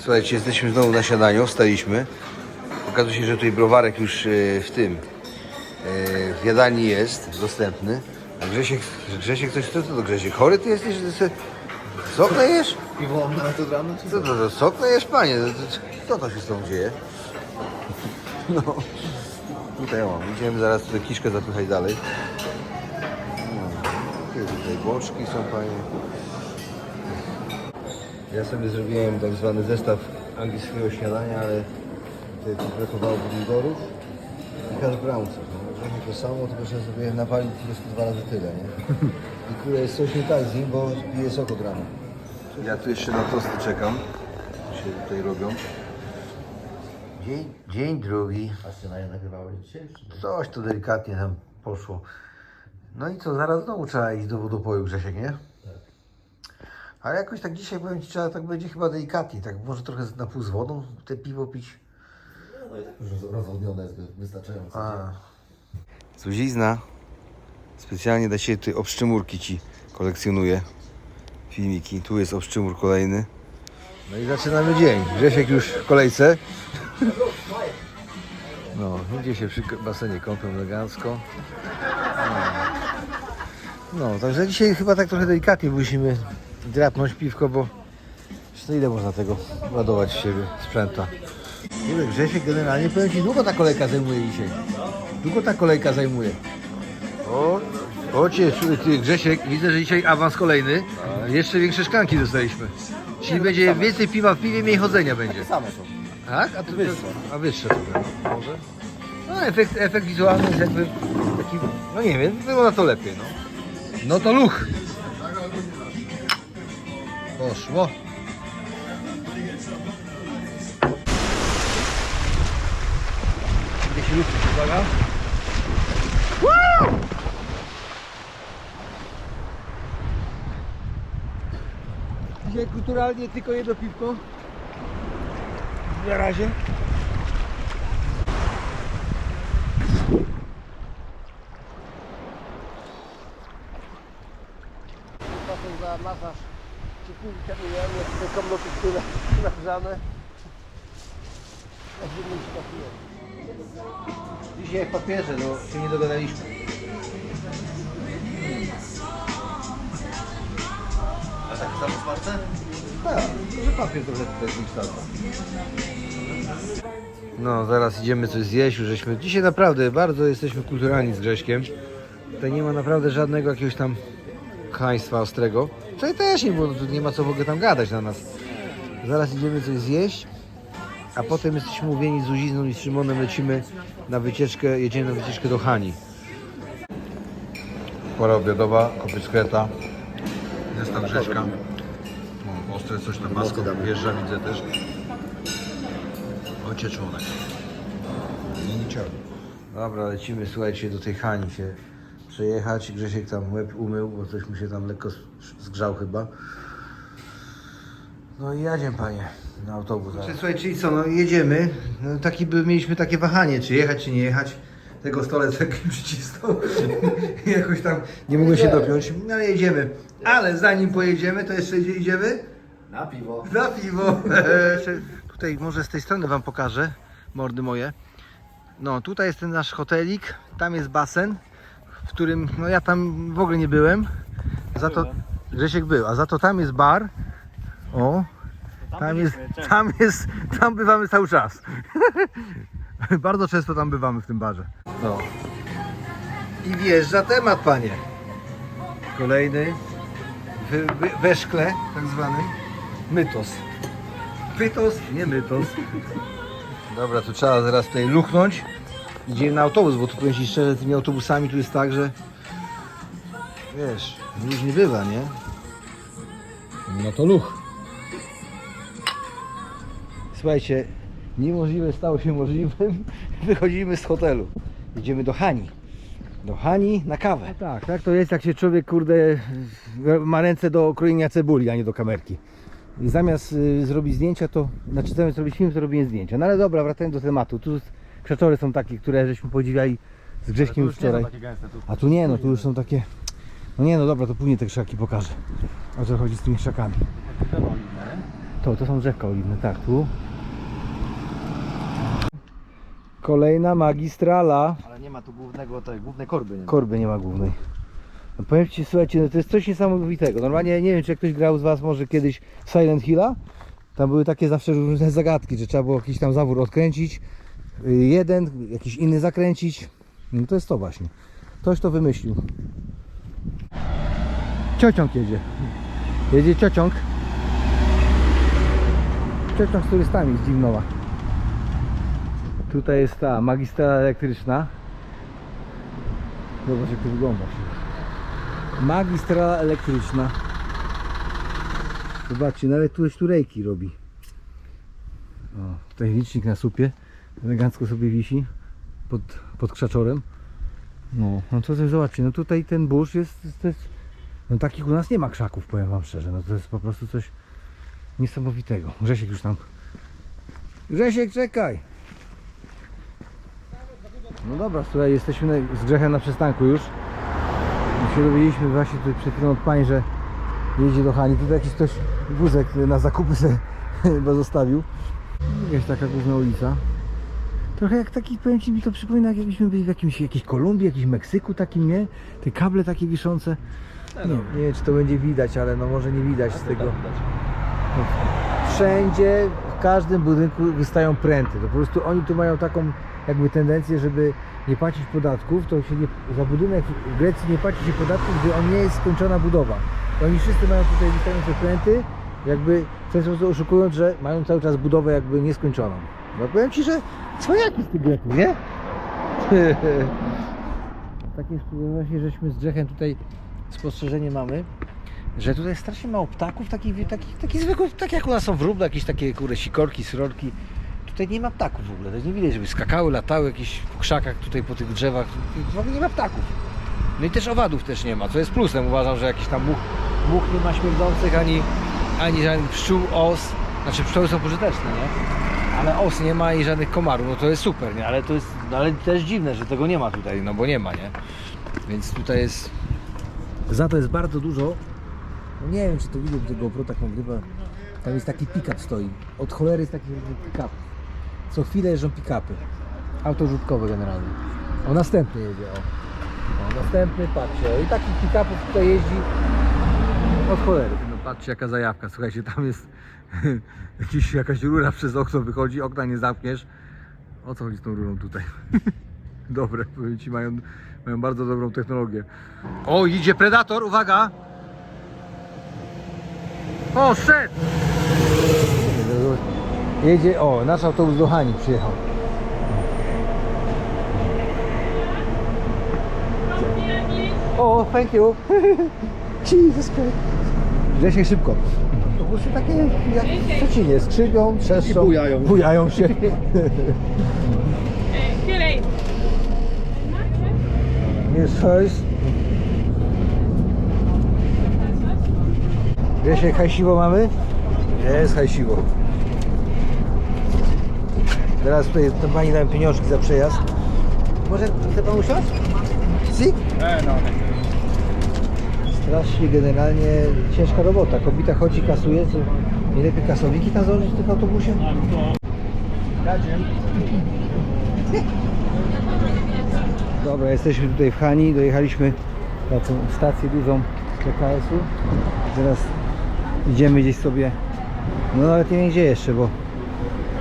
Słuchajcie, jesteśmy znowu na śniadaniu, wstaliśmy. Okazuje się, że tutaj browarek już e, w tym, e, w jadalni jest dostępny. A Grzesiek, Grzesiek coś, co to do Grzesiek? Chory ty jesteś, ty se sok najesz? Piwo od rana, czy Co to, to sok najesz, panie? To- to- Co to się z tą dzieje? No, tutaj mam, idziemy zaraz tutaj kiszkę zapychać dalej. No, tutaj boczki są, panie. Ja sobie zrobiłem tak zwany zestaw angielskiego śniadania, ale tutaj brakowało pomidorów i hash brownsów. No, trochę to samo, tylko że sobie nawalić po prostu dwa razy tyle, nie? I kurde, jest coś nie tak z nim, bo piję sok od rana. Ja tu jeszcze na tosty czekam, co się tutaj robią. Dzień, dzień drugi. A śniadanie nagrywałeś dzisiaj? Coś tu delikatnie tam poszło. No i co, zaraz znowu trzeba iść do wodopoju, Grzesiek, nie? Ale jakoś tak dzisiaj powiem Ci, trzeba tak będzie chyba delikatnie, tak może trochę na pół z wodą te piwo pić. No i tak już rozwodnione jest wy- wystarczająco. A. Zuzizna. Specjalnie dla Ciebie tutaj obszczymurki Ci kolekcjonuję. Filmiki. Tu jest obszczymur kolejny. No i zaczynamy dzień. Grzesiek już w kolejce. No, ludzie się przy basenie kąpią elegancko. No. no, także dzisiaj chyba tak trochę delikatnie musimy drapnąć piwko, bo jeszcze ile można tego ładować w siebie sprzęta. Kurde, Grzesiek generalnie powiem Ci, długo ta kolejka zajmuje dzisiaj. Długo ta kolejka zajmuje. O, o cię, ty, Grzesiek, widzę, że dzisiaj awans kolejny. Jeszcze większe szklanki dostaliśmy. Czyli będzie więcej piwa w piwie, mniej chodzenia będzie. Same są. Tak? A, to, a wyższe no, może? No, efekt, efekt wizualny jest jakby taki, no nie wiem, wygląda to lepiej, no. No to luch. Poszło. Się lufi, uwaga. Dzisiaj kulturalnie tylko jedno piwko. Na razie. Potem za masaż czy pół kamieniami, te komloty tyle Będziemy iść papierze. Dzisiaj w papierze, no się nie dogadaliśmy. A tak samo smarte? Tak, że papier trochę tutaj kształta. No, zaraz idziemy coś zjeść, już żeśmy... Dzisiaj naprawdę bardzo jesteśmy kulturalni z Grześkiem. Tutaj nie ma naprawdę żadnego jakiegoś tam państwa ostrego. Tutaj też nie, bo tu nie ma co w ogóle tam gadać na nas. Zaraz idziemy coś zjeść, a potem jesteśmy mówieni z Uzizną i z Szymonem lecimy na wycieczkę, jedziemy na wycieczkę do Hani. Pora obiadowa, kopyckreta, zestaw Grześka. O, ostre coś na maskę wjeżdża, widzę też. Ocie członek. No nie czarny. Dobra, lecimy, słuchajcie, do tej Hani się przejechać. Grzesiek tam łeb umył, bo coś mu się tam lekko zgrzał chyba. No i jedziemy, panie, na autobus. Słuchaj, czyli co, no jedziemy. No, taki by, mieliśmy takie wahanie, czy jechać, czy nie jechać. Tego stolec jak przycisnął. Jakoś tam nie mogłem się dopiąć, no ale jedziemy. Ale zanim pojedziemy, to jeszcze gdzie idziemy? Na piwo. Na piwo. tutaj może z tej strony wam pokażę, mordy moje. No tutaj jest ten nasz hotelik, tam jest basen, w którym, no ja tam w ogóle nie byłem. Za to Grzesiek był, a za to tam jest bar. O, tam jest, tam jest, tam bywamy cały czas. Bardzo często tam bywamy w tym barze. No. I wjeżdża temat, panie. Kolejny we, we, we szkle, tak zwanym. Mytos. Pytos, nie mytos. Dobra, tu trzeba zaraz tutaj luchnąć. Idziemy na autobus, bo tu powiem Ci szczerze, tymi autobusami tu jest tak, że wiesz, już nie bywa, nie? No to luch. Słuchajcie, niemożliwe stało się możliwym. Wychodzimy z hotelu. Idziemy do Hani. Do Hani na kawę. tak, tak to jest jak się człowiek, kurde, ma ręce do krojenia cebuli, a nie do kamerki. I zamiast y, zrobić zdjęcia, to, znaczy zamiast zrobić film, to robiłem zdjęcia. No ale dobra, wracając do tematu. Tu krzaczory są takie, które żeśmy podziwiali z Grześkiem już wczoraj. A tu nie, no tu już są takie... No nie, no dobra, to później te krzaki pokażę. O co chodzi z tymi krzakami. To, to są drzewka oliwne, tak, tu. Kolejna magistrala. Ale nie ma tu głównego, tej głównej korby, nie Korby nie ma głównej. No powiem Ci, słuchajcie, no to jest coś niesamowitego. Normalnie nie wiem, czy ktoś grał z Was może kiedyś w Silent Hilla. Tam były takie zawsze różne zagadki, że trzeba było jakiś tam zawór odkręcić. y, Jeden, jakiś inny zakręcić. No to jest to właśnie. Ktoś to wymyślił. Ciociąg jedzie. Jedzie ciociąg. Ciociąg z turystami z Dziwnowa. Tutaj jest ta magistrala elektryczna. Zobacz jak to wygląda. Magistrala elektryczna. Zobaczcie, nawet tu tu rejki robi. O, tutaj licznik na supie. Elegancko sobie wisi pod, pod krzaczorem. No, no to zobaczcie, no tutaj ten burz jest, to jest no takich u nas nie ma krzaków, powiem wam szczerze. No to jest po prostu coś niesamowitego. Grzesiek już tam. Grzesiek, czekaj! No dobra, słuchaj, jesteśmy z Grzechem na przystanku już. I się dowiedzieliśmy właśnie tutaj przed chwilą od pań, że jedzie do Hani. Tutaj jakiś ktoś wózek na zakupy sobie chyba zostawił. Jakaś taka główna ulica. Trochę jak taki, powiem Ci, mi to przypomina, jak jakbyśmy byli w jakimś, jakiejś Kolumbii, jakimś Meksyku takim, nie? Te kable takie wiszące. Nie, nie wiem, czy to będzie widać, ale no może nie widać z tego. Wszędzie, w każdym budynku wystają pręty. To po prostu oni tu mają taką jakby tendencję, żeby nie płacić podatków, to się nie, za budynek w Grecji nie płaci się podatków, gdy on nie jest skończona budowa. Oni wszyscy mają tutaj wystające pręty, jakby w ten sposób oszukując, że mają cały czas budowę jakby nieskończoną. No powiem Ci, że cwaniaki z tych Greków, nie? Takie właśnie, żeśmy z Grzechem tutaj spostrzeżenie mamy, że tutaj strasznie mało ptaków, takich, takich, takich zwykłych, tak jak u nas są wróble, jakieś takie kurde sikorki, srorki. Tutaj nie ma ptaków w ogóle, nie widać, żeby skakały, latały jakieś po krzakach tutaj po tych drzewach, w ogóle nie ma ptaków. No i też owadów też nie ma, co jest plusem, uważam, że jakiś tam much, much nie ma śmierdzących, ani, ani żadnych pszczół, os, znaczy pszczoły są pożyteczne, nie? Ale os nie ma i żadnych komarów, no to jest super, nie? Ale to jest, no ale też dziwne, że tego nie ma tutaj, no bo nie ma, nie? Więc tutaj jest... Za to jest bardzo dużo no nie wiem, czy to widać, że GoPro tak nagrywa. Tam jest taki pick-up stoi. Od cholery jest taki pick-up. Co chwilę jeżdżą pick-upy. Auto rzutkowe generalnie. O, następny jedzie, o. o następny, patrzcie. o, I takich pick-upów tutaj jeździ od cholery. No patrzcie, jaka zajawka. Słuchajcie, tam jest jakiś, jakaś rura przez okno wychodzi, okna nie zamkniesz. O co chodzi z tą rurą tutaj? Dobre, powiem ci, mają, mają bardzo dobrą technologię. O, idzie Predator, uwaga! O, szedł! Jedzie, o, nasz autobus do Hani przyjechał. O, thank you. Jesus Christ. Grzesiek szybko. Autobusy takie jak w Szczecinie, skrzypią, trzeszczą. I bujają. Bujają się. Kieraj. Jest hajs. Grzesiek, hajsiwo mamy? Jest hajsiwo. Teraz tutaj pani dałem pieniążki za przejazd. Może chce pan usiąść? Si? no. Strasznie generalnie ciężka robota. Kobieta chodzi, kasuje. Co, nie lepiej kasowniki tam założyć w tym autobusie? Dobra, jesteśmy tutaj w Hani. Dojechaliśmy na tą stację dużą PKS-u. Teraz idziemy gdzieś sobie. No nawet nie wiem gdzie jeszcze, bo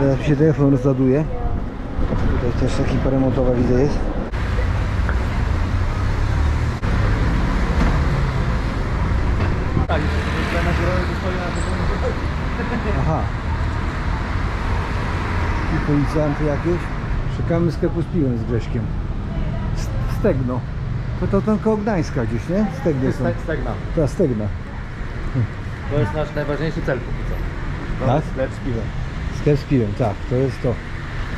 teraz mi się telefon rozładuje. Tutaj też ekipa remontowa widzę jest. Aha. I policjanty jakieś. Szukamy sklepu z piwem z Grześkiem. Stegno. To, to tam koło Gdańska gdzieś, nie? Stegny są. Stegna. Ta Stegna. To jest nasz najważniejszy cel póki co. Tak? Sklep z piwem. Piwem, tak, to jest to.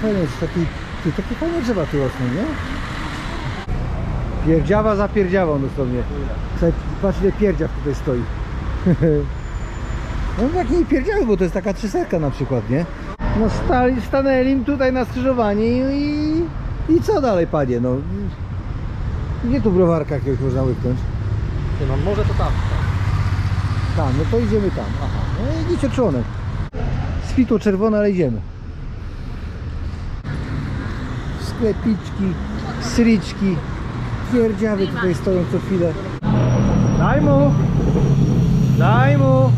Fajnie, jest taki, ty, takie fajne drzewa tu rosną, nie? Pierdziawa za pierdziawą dosłownie. Patrz ile pierdziaw tutaj stoi. No jak nie pierdziały, bo to jest taka trzysetka na przykład, nie? No stali, stanęli tutaj na skrzyżowaniu i, i co dalej panie, no? Gdzie tu browarka jakiegoś można łyknąć? Nie no, może to tam. Tam, no to idziemy tam. Aha, no i idziecie członek. Świtło czerwone, ale idziemy. Sklepiczki, sryczki, pierdziawy tutaj stoją co chwilę. Daj mu! Daj mu!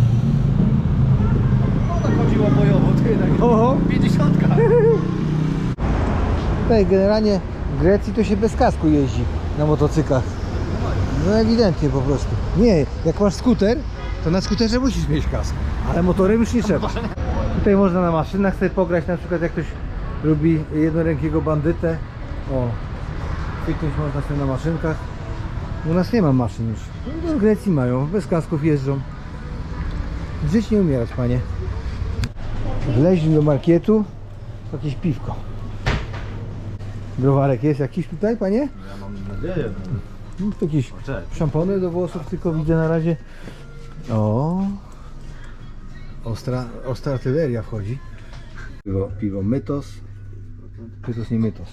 Tak chodziło bojowo, ty tak. Oho! 50. Tutaj generalnie w Grecji to się bez kasku jeździ na motocyklach. No ewidentnie po prostu. Nie, jak masz skuter, to na skuterze musisz mieć kask, ale motorem już nie trzeba. Tutaj można na maszynach sobie pograć, na przykład jak ktoś lubi jednorękiego bandytę. O, kliknąć można sobie na maszynkach. U nas nie ma maszyn już. No, w Grecji mają, bez kasków jeżdżą. Żyć nie umierać, panie. Wleźli do marketu, jakieś piwko. Browarek jest jakiś tutaj, panie? Ja mam nadzieję. No, jakieś szampony do włosów tylko widzę na razie. O, ostra, ostra artyleria wchodzi. Piwo, piwo Mytos. Mytos nie Mytos.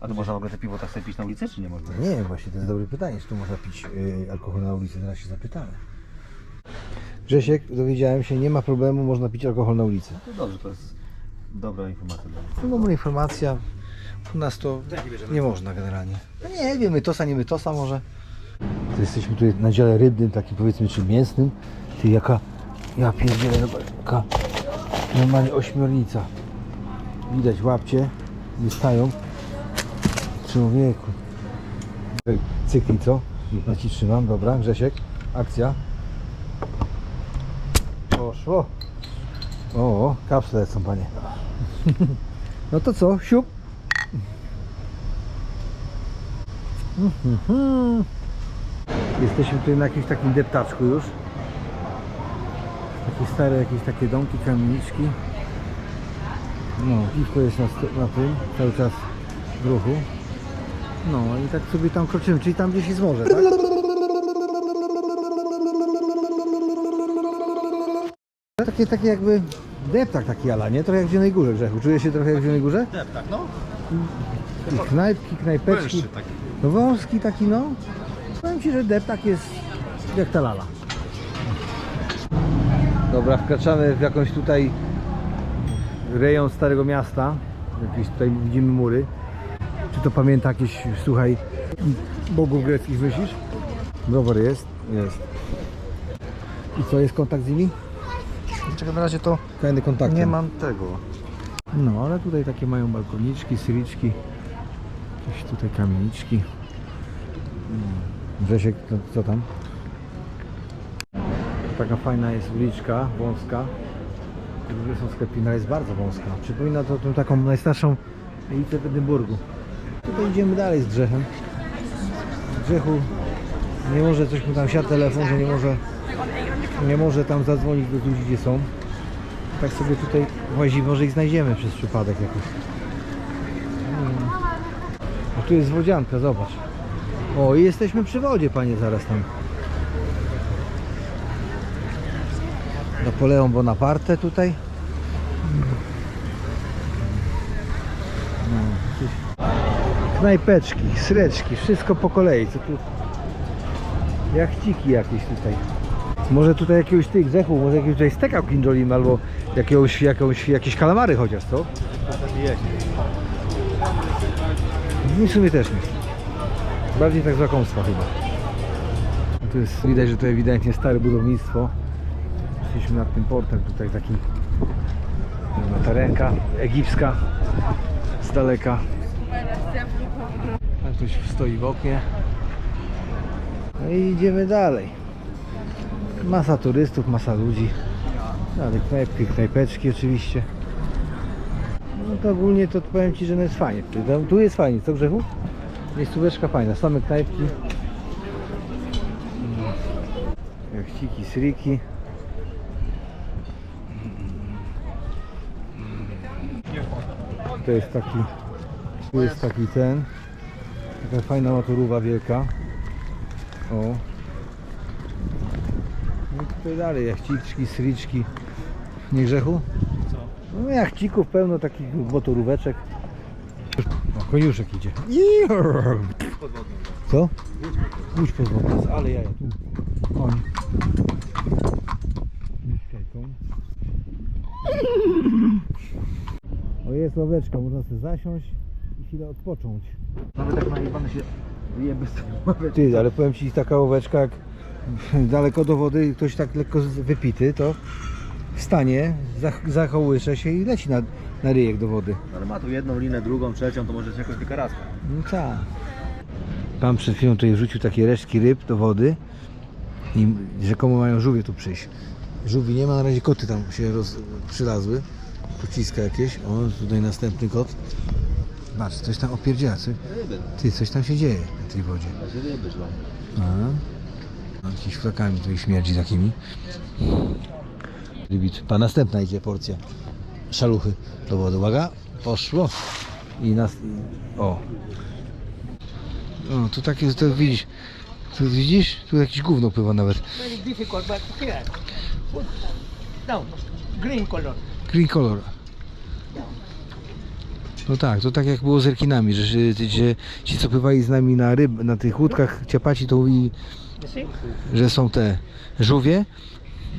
A to można w ogóle te piwo tak sobie pić na ulicy, czy nie można? Nie, właśnie to jest dobre pytanie, czy tu można pić y, alkohol na ulicy, zaraz się zapytamy. Grzesiek, dowiedziałem się, nie ma problemu, można pić alkohol na ulicy. To dobrze, to jest dobra informacja dla mnie. No dobra informacja. U nas to nie można generalnie. No nie wiem, mytosa, nie mytosa może. To jesteśmy tutaj na dziale rybnym, takim powiedzmy, czy mięsnym. Ty jaka, ja pierdzielę, jaka normalnie ośmiornica. Widać łapcie, wystają. Człowieku. Cykli, co? Ja ci trzymam, dobra, Grzesiek, akcja. Poszło. O, kapsle lecą, panie. No to co, siup? Mhm. Jesteśmy tutaj na jakimś takim deptaczku już. Takie stare jakieś takie domki, kamieniczki. No, piwko jest na, na tym, cały czas w ruchu. No i tak sobie tam kroczymy, czyli tam gdzieś jest morze, tak? Takie, takie jakby deptak taki ala, nie? Trochę jak w Zielonej Górze, Grzechu. Czuje się trochę jak w Zielonej Górze? Tak, no. I knajpki, knajpeczki. taki. No wąski taki no. Powiem Ci, że deptak jest jak ta lala. Dobra, wkraczamy w jakąś tutaj rejon Starego Miasta. Jakieś tutaj widzimy mury. Czy to pamięta jakieś, słuchaj, bogów greckich myślisz? Browar jest? Jest. I co, jest kontakt z nimi? Czekaj, na razie to Fajny kontakt. nie mam tego. No, ale tutaj takie mają balkoniczki, syriczki, jakieś tutaj kamieniczki. Grzesiek, co, co tam? Taka fajna jest uliczka, wąska. Różne są sklepy, ale jest bardzo wąska. Przypomina to tą taką najstarszą ulicę w Edynburgu. Tutaj idziemy dalej z Grzechem. Grzechu nie może, coś mu tam siadł telefon, że nie może, nie może tam zadzwonić do ludzi, gdzie są. Tak sobie tutaj łazi, może ich znajdziemy przez przypadek jakoś. Mm. A tu jest wodzianka, zobacz. O, i jesteśmy przy wodzie, panie, zaraz tam. Napoleon Bonaparte tutaj. No, knajpeczki, sreczki, wszystko po kolei. Co tu? Jachciki jakieś tutaj. Może tutaj jakiegoś tych grzechów, może jakiegoś tutaj steka kinjolim albo jakiegoś, jakąś, jakieś kalamary chociaż, co? I w sumie też nie. Bardziej tak z chyba. Tu jest, widać, że to ewidentnie stare budownictwo. Jesteśmy nad tym portem tutaj taki no, ta ręka egipska z daleka. A ktoś stoi w oknie. No i idziemy dalej. Masa turystów, masa ludzi. Dalej knajpki, knajpeczki oczywiście. No to ogólnie to powiem Ci, że no jest fajnie. Tu- tam- Tu jest fajnie, co Grzechu? Miejscóweczka fajna, same knajpki. Mm. Jachciki, sriki. To jest taki, tu jest taki ten, taka fajna maturówa wielka. O, no i tutaj dalej jachciczki, sriczki. Nie grzechu? Co? No jachcików pełno takich motoróweczek. O, koniuszek idzie. Co? Łódź podwodna, ale jaja tu. Koń. Tu. jest ławeczka, można sobie zasiąść i chwilę odpocząć. Nawet tak najebany się wyjeby z tego Ty, ale powiem Ci, taka ławeczka, jak daleko do wody ktoś tak lekko wypity, to wstanie, zach- zakołysze się i leci na, na ryjek do wody. Ale ma tu jedną linę, drugą, trzecią, to może jakoś wykarazka. No tak. Pan przed chwilą tutaj wrzucił takie resztki ryb do wody i rzekomo mają żółwie tu przyjść. Żółwi nie ma, na razie koty tam się roz, przylazły. Pociska jakieś. O, tutaj następny kot. Patrz, coś tam opierdziela. Co, Ryby, ty, coś tam się dzieje w tej wodzie. na. Aha. No, Jakimiś flakami tutaj śmierdzi takimi. Rybit. Pa, następna idzie porcja. Szaluchy do wody. Uwaga, poszło. I nas... O. O, tu takie, to widzisz. Tu widzisz? Tu jakieś gówno pływa nawet. very difficult, but here, put green color. Green color. No tak, to tak jak było z rekinami, że, że, że ci co pływali z nami na ryb, na tych łódkach ciapaci to mówili, że są te żółwie,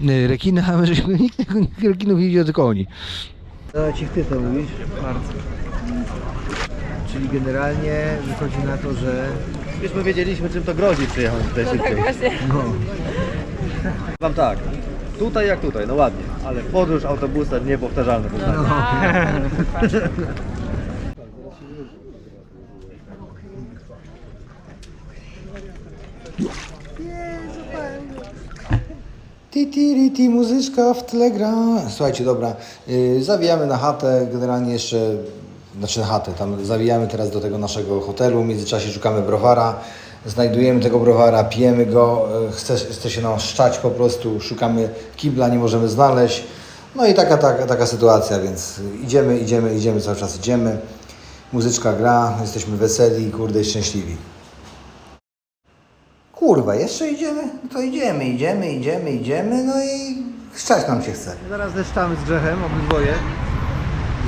y, rekiny, a my żeśmy nikt rekinów nie widział, tylko oni. No ci chce to mówić? Bardzo. Czyli generalnie wychodzi na to, że Już my wiedzieliśmy czym to grozi przyjechać tutaj szybciej. no, Wam tak, tutaj jak tutaj, no ładnie, ale podróż autobusem niepowtarzalny. No. Ti, ti, ri, ti, muzyczka w tle gra. Słuchajcie, dobra, yy, zawijamy na chatę, generalnie jeszcze, znaczy na chatę, tam zawijamy teraz do tego naszego hotelu, w międzyczasie szukamy browara, znajdujemy tego browara, pijemy go, yy, chce, chce się nam szczać po prostu, szukamy kibla, nie możemy znaleźć, no i taka, taka, taka sytuacja, więc idziemy, idziemy, idziemy, cały czas idziemy, muzyczka gra, jesteśmy weseli, kurde i szczęśliwi. Kurwa, jeszcze idziemy? No to idziemy, idziemy, idziemy, idziemy, no i szczać nam się chce. Zaraz deszczamy z grzechem, obydwoje.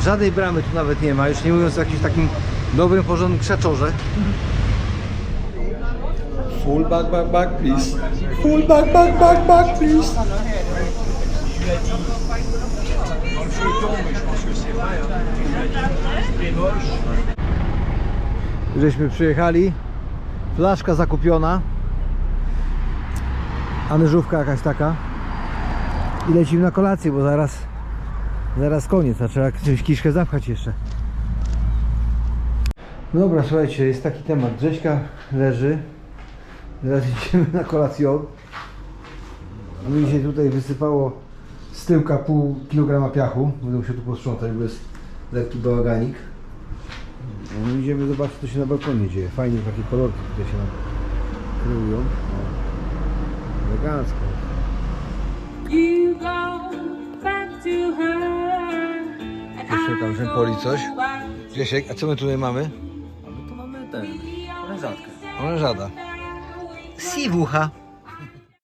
Żadnej bramy tu nawet nie ma, już nie mówiąc o jakimś takim dobrym, porządnym krzaczorze. Full back, back, back, please. Full back, back, back, back, please. Żeśmy przyjechali, flaszka zakupiona, anyżówka jakaś taka i lecimy na kolację, bo zaraz zaraz koniec, a trzeba czymś kiszkę zapchać jeszcze. Dobra, słuchajcie, jest taki temat. Grześka leży, teraz idziemy na kolację. Mi się tutaj wysypało z tyłka pół kilograma piachu, będę się tu posprzątać, bo jest lekki bałaganik. No, idziemy zobaczyć, co się na balkonie dzieje. Fajnie takie kolorki tutaj się nam kreują. O, elegancko. Jeszcze tam rzępoli coś. Grzesiek, a co my tutaj mamy? A my tu mamy ten, orężatkę. Orężada. se vous